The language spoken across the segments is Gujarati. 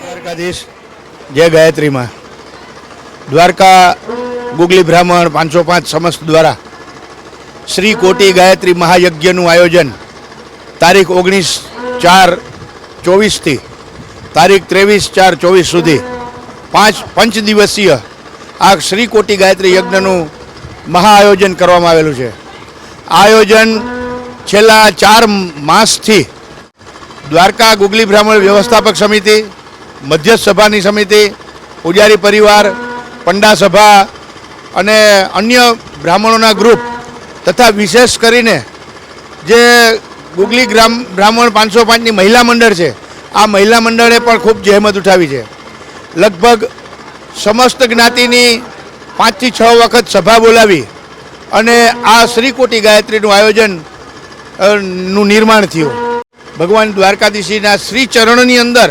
દ્વારકાધીશ જય ગાયત્રીમાં, દ્વારકા ગુગલી બ્રાહ્મણ પાંચસો પાંચ સમસ્ત દ્વારા, શ્રી કોટી ગાયત્રી મહાયજ્ઞનું આયોજન, તારીખ ઓગણીસ ચાર ચોવીસથી તારીખ ત્રેવીસ ચાર ચોવીસ સુધી પાંચ પંચ દિવસીય આ શ્રી કોટી ગાયત્રી યજ્ઞનું મહાઆયોજન કરવામાં આવેલું છે. આયોજન છેલ્લા ચાર માસથી દ્વારકા ગુગલી બ્રાહ્મણ વ્યવસ્થાપક સમિતિ મધ્યસ્થ સભાની સમિતિ, પૂજારી પરિવાર, પંડા સભા અને અન્ય બ્રાહ્મણોના ગ્રુપ તથા વિશેષ કરીને જે ગુગલી ગ્રામ બ્રાહ્મણ પાંચસો પાંચની મહિલા મંડળ છે આ મહિલા મંડળે પણ ખૂબ જહેમત ઉઠાવી છે. લગભગ સમસ્ત જ્ઞાતિની પાંચથી છ વખત સભા બોલાવી અને આ શ્રીકોટી ગાયત્રીનું આયોજનનું નિર્માણ થયું. ભગવાન દ્વારકાધીશીના શ્રી ચરણની અંદર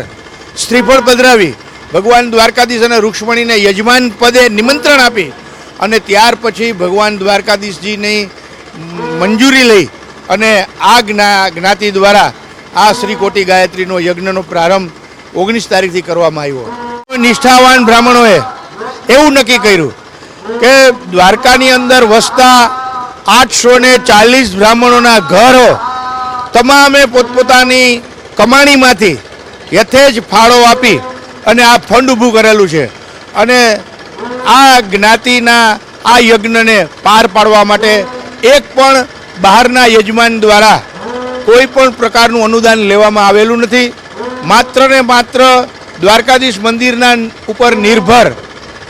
શ્રીફળ પધરાવી ભગવાન દ્વારકાધીશ અને રૂક્ષ્મણીને યજમાન પદે નિમંત્રણ આપી અને ત્યાર પછી ભગવાન દ્વારકાધીશજીની મંજૂરી લઈ અને આ જ્ઞા, જ્ઞાતિ દ્વારા આ શ્રી કોટી ગાયત્રીનો યજ્ઞનો પ્રારંભ ઓગણીસ તારીખથી કરવામાં આવ્યો. નિષ્ઠાવાન બ્રાહ્મણોએ એવું નક્કી કર્યું કે દ્વારકાની અંદર વસતા આઠસો ને ચાલીસ બ્રાહ્મણોના ઘરો તમામે પોતપોતાની કમાણીમાંથી યથેજ ફાળો આપી અને આ ફંડ ઊભું કરેલું છે. અને આ જ્ઞાતિના આ યજ્ઞને પાર પાડવા માટે એક પણ બહારના યજમાન દ્વારા કોઈ પણ પ્રકારનું અનુદાન લેવામાં આવેલું નથી. માત્ર ને માત્ર દ્વારકાધીશ મંદિરના ઉપર નિર્ભર,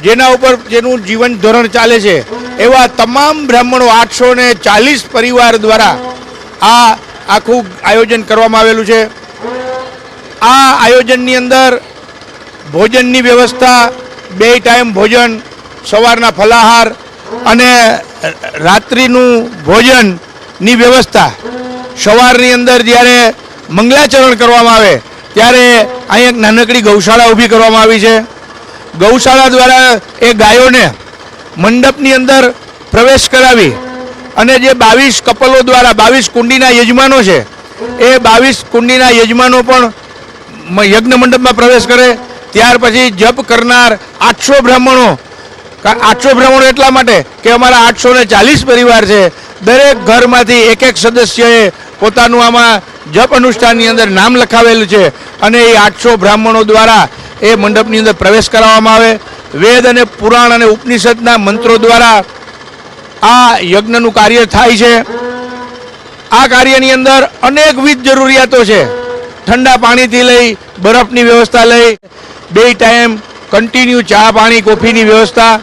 જેના ઉપર જેનું જીવન ધોરણ ચાલે છે, એવા તમામ બ્રાહ્મણો આઠસો ને ચાલીસ પરિવાર દ્વારા આ આખું આયોજન કરવામાં આવેલું છે. આ આયોજનની અંદર ભોજનની વ્યવસ્થા, બે ટાઈમ ભોજન, સવારના ફલાહાર અને રાત્રિનું ભોજનની વ્યવસ્થા સવારની અંદર જ્યારે મંગલાચરણ કરવામાં આવે, ત્યારે અહીં એક નાનકડી ગૌશાળા ઊભી કરવામાં આવી છે. ગૌશાળા દ્વારા એ ગાયોને મંડપની અંદર પ્રવેશ કરાવી અને જે બાવીસ કપલો દ્વારા, બાવીસ કુંડીના યજમાનો છે, એ બાવીસ કુંડીના યજમાનો પણ યજ્ઞ મંડપમાં પ્રવેશ કરે. ત્યાર પછી જપ કરનાર આઠસો બ્રાહ્મણો આઠસો બ્રાહ્મણો એટલા માટે કે અમારા આઠસો ને ચાલીસ પરિવાર છે. દરેક ઘરમાંથી એક એક સદસ્યએ પોતાનું આમાં જપ અનુષ્ઠાનની અંદર નામ લખાવેલું છે અને એ આઠસો બ્રાહ્મણો દ્વારા એ મંડપની અંદર પ્રવેશ કરાવવામાં આવે. વેદ અને પુરાણ અને ઉપનિષદના મંત્રો દ્વારા આ યજ્ઞનું કાર્ય થાય છે. આ કાર્યની અંદર અનેકવિધ જરૂરિયાતો છે. ઠંડા પાણીથી લઈ, બરફની વ્યવસ્થા લઈ, બે ટાઈમ કન્ટિન્યુ ચા, પાણી, કોફીની વ્યવસ્થા,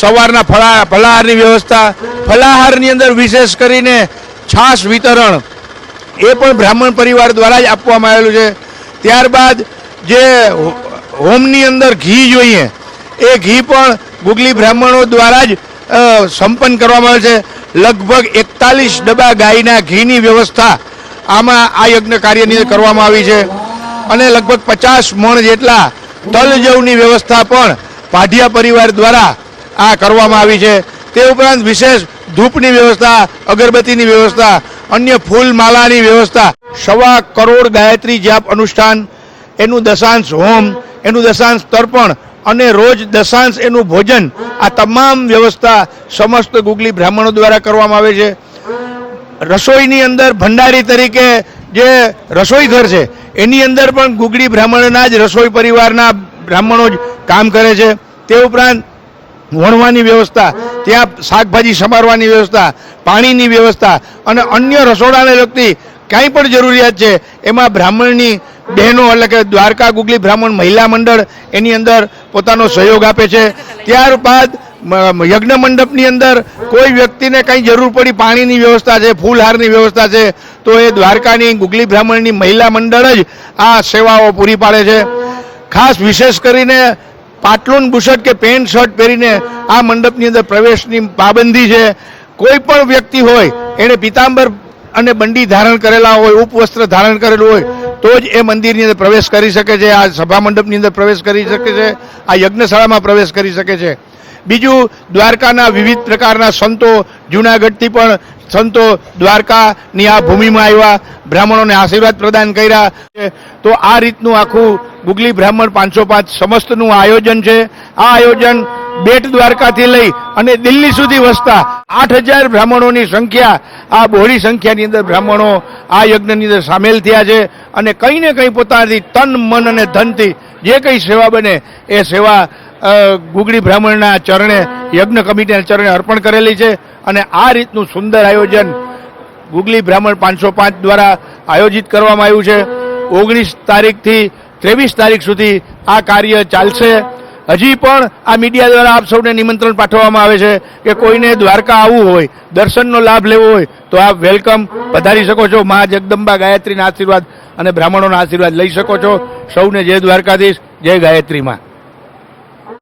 સવારના ફળા, ફલાહારની વ્યવસ્થા, ફલાહારની અંદર વિશેષ કરીને છાશ વિતરણ એ પણ બ્રાહ્મણ પરિવાર દ્વારા જ આપવામાં આવેલું છે. ત્યારબાદ જે હોમની અંદર ઘી જોઈએ, એ ઘી પણ ગુગલી બ્રાહ્મણો દ્વારા જ સંપન્ન કરવામાં આવે છે. લગભગ એકતાલીસ ડબ્બા ગાયના ઘીની વ્યવસ્થા આમાં આ યજ્ઞ કાર્યની કરવામાં આવી છે. અને લગભગ પચાસ મણ જેટલા તલજવની વ્યવસ્થા પણ પાઢિયા પરિવાર દ્વારા આ કરવામાં આવી છે. તે ઉપરાંત વિશેષ ધૂપની વ્યવસ્થા, અગરબત્તીની વ્યવસ્થા, અન્ય ફૂલ માલાની વ્યવસ્થા. સવા કરોડ ગાયત્રી જાપ અનુષ્ઠાન, એનું દશાંશ હોમ, એનું દશાંશ તર્પણ અને રોજ દશાંશ એનું ભોજન, આ તમામ વ્યવસ્થા સમસ્ત ગુગલી બ્રાહ્મણો દ્વારા કરવામાં આવે છે. રસોઈની અંદર ભંડારી તરીકે જે રસોઈ ઘર છે, એની અંદર પણ ગુગડી બ્રાહ્મણના જ રસોઈ પરિવારના બ્રાહ્મણો જ કામ કરે છે. તે ઉપરાંત વણવાની વ્યવસ્થા ત્યાં શાકભાજી સમારવાની વ્યવસ્થા, પાણીની વ્યવસ્થા અને અન્ય રસોડાને લગતી કાંઈ પણ જરૂરિયાત છે, એમાં બ્રાહ્મણની બહેનો એટલે કે દ્વારકા ગુગલી બ્રાહ્મણ મહિલા મંડળ એની અંદર પોતાનો સહયોગ આપે છે. ત્યારબાદ યજ્ઞ મંડપની અંદર કોઈ વ્યક્તિને કંઈ જરૂર પડી પાણીની વ્યવસ્થા છે, ફૂલહારની વ્યવસ્થા છે, તો એ દ્વારકાની ગુગલી બ્રાહ્મણની મહિલા મંડળ જ આ સેવાઓ પૂરી પાડે છે. ખાસ વિશેષ કરીને પાટલુન બુશર્ટ કે પેન્ટ શર્ટ પહેરીને આ મંડપની અંદર પ્રવેશની પાબંદી છે. કોઈ પણ વ્યક્તિ હોય એણે પિતાંબર અને બંડી ધારણ કરેલા હોય, ઉપવસ્ત્ર ધારણ કરેલું હોય, તો જ એ મંદિરની અંદર પ્રવેશ કરી શકે છે. આ સભા મંડપની અંદર પ્રવેશ કરી શકે છે. આ યજ્ઞશાળામાં પ્રવેશ કરી શકે છે. બીજું, દ્વારકાના વિવિધ પ્રકારના સંતો, જૂનાગઢથી પણ સંતો દ્વારકાની આ ભૂમિમાં આવ્યા, બ્રાહ્મણોને આશીર્વાદ પ્રદાન કર્યા. તો આ રીતનું આખું ગુગલી બ્રાહ્મણ પાંચસો પાંચ સમસ્તનું આયોજન છે. આ આયોજન બેટ દ્વારકાથી લઈ અને દિલ્હી સુધી વસતા આઠ હજાર બ્રાહ્મણોની સંખ્યા, આ બહોળી સંખ્યાની અંદર બ્રાહ્મણો આ યજ્ઞની અંદર સામેલ થયા છે અને કંઈ ને કંઈ પોતાની તન, મન અને ધનથી જે કંઈ સેવા બને એ સેવા ગુગળી બ્રાહ્મણના ચરણે, યજ્ઞ કમિટીના ચરણે અર્પણ કરેલી છે અને આ રીતનું સુંદર આયોજન ગુગલી બ્રાહ્મણ પાંચસો પાંચ દ્વારા આયોજિત કરવામાં આવ્યું છે. ઓગણીસ તારીખથી ત્રેવીસ તારીખ સુધી આ કાર્ય ચાલશે. હજી પણ આ મીડિયા દ્વારા આપ સૌને નિમંત્રણ પાઠવવામાં આવે છે કે કોઈને દ્વારકા આવવું હોય, દર્શનનો લાભ લેવો હોય, તો આપ વેલકમ પધારી શકો છો. મા જગદંબા ગાયત્રીના આશીર્વાદ અને બ્રાહ્મણોના આશીર્વાદ લઈ શકો છો. સૌને જય દ્વારકાધીશ, જય ગાયત્રી માં